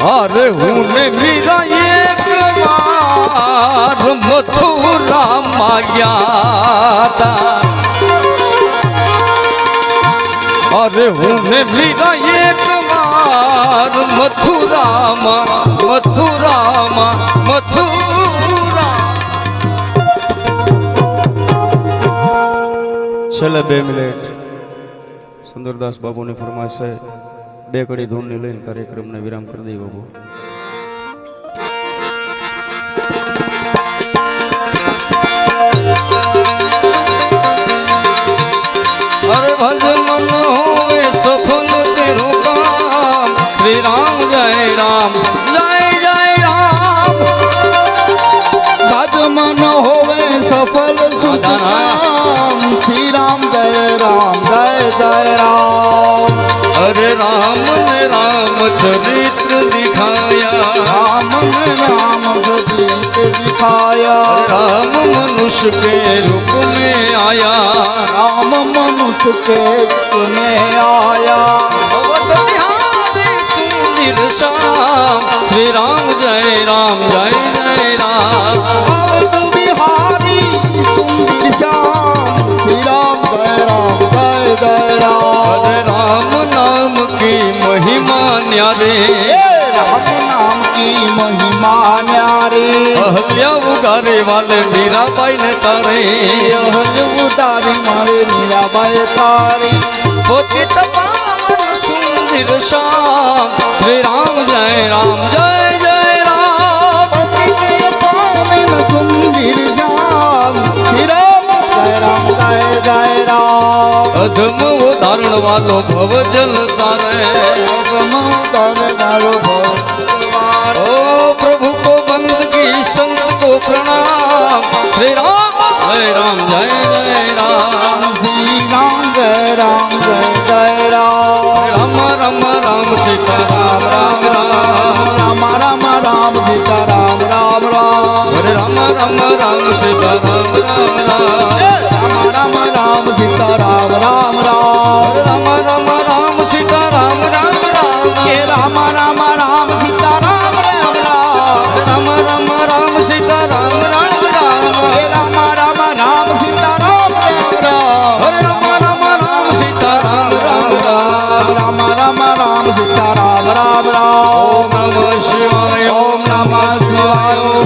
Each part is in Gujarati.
અરે હું ને મીરા એક વાર મથુરામાં ગયા તા અરે હું ને મીરા એક વાર મથુરામાં મથુરામાં, મથુરા. છેલ્લે બે મિનિટ સુંદરદાસ બાબુની ફરમાઈશ છે. બે કડી ધૂનની લઈને કાર્યક્રમને વિરામ કરી દઈ બાબુ અરે ભજન હોય સફલ તેરું કામ. શ્રી રામ જય રામ જય જય રામ. ભજ હોવે સફલ સુખ શ્રી રામ જય રામ જય જય રામ. રે રામ ને રામ ચરિત્ર દિખાયા. રામ ને રામ ચરિત્ર દિખાયા. રામ મનુષ્ય કે રૂપ મે આયા. રામ મનુષ્ય કે રૂપ મે આયા. નિરશામ શ્રી રામ જય રામ જય જય રામ. બિહારી શ્યામ શ્રી રામ જય રામ જય જય રામ. રામ माले नीरा बाई ने तारी। हजूदारी माले नीरा बाई तारी होती तो तपा सुंदर शाम श्री राम जय राम जय जय राम होती के सुंदर शाम। श्री राम जय राम, जय जय राम। अधम वो दारुण वालो भव जल तारे अधम वो दारुण वालो तारे। ओ प्रभु को बंद की संत को प्रणाम। શ્રી રામ જય રામ, જય જય રામ. શ્રી રામ જય રામ જય જય રામ રામ રામ રામ. સીતા રામ રામ રામ રામ રામ રામ. સીતા રામ રામ રામ હરે રામ રામ રામ સીતા રામ રામ રામ રામ રામ રામ સીતા રામ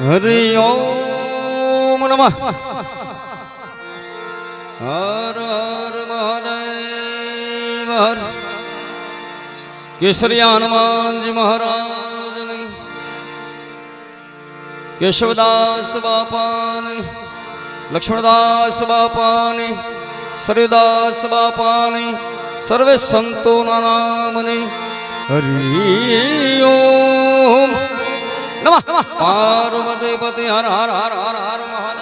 હરિ ઓમ નમઃ હર હર મહાદેવ હર કેસરિયા હનુમાનજી મહારાજની કેશવદાસ બાપાની લક્ષ્મણદાસ બાપાની સરદાસ બાપાની સર્વે સંતોના નામની હરિ ઓમ நம பார்வதி பதி ஹர ஹர ஹர ஹர மகாதேவ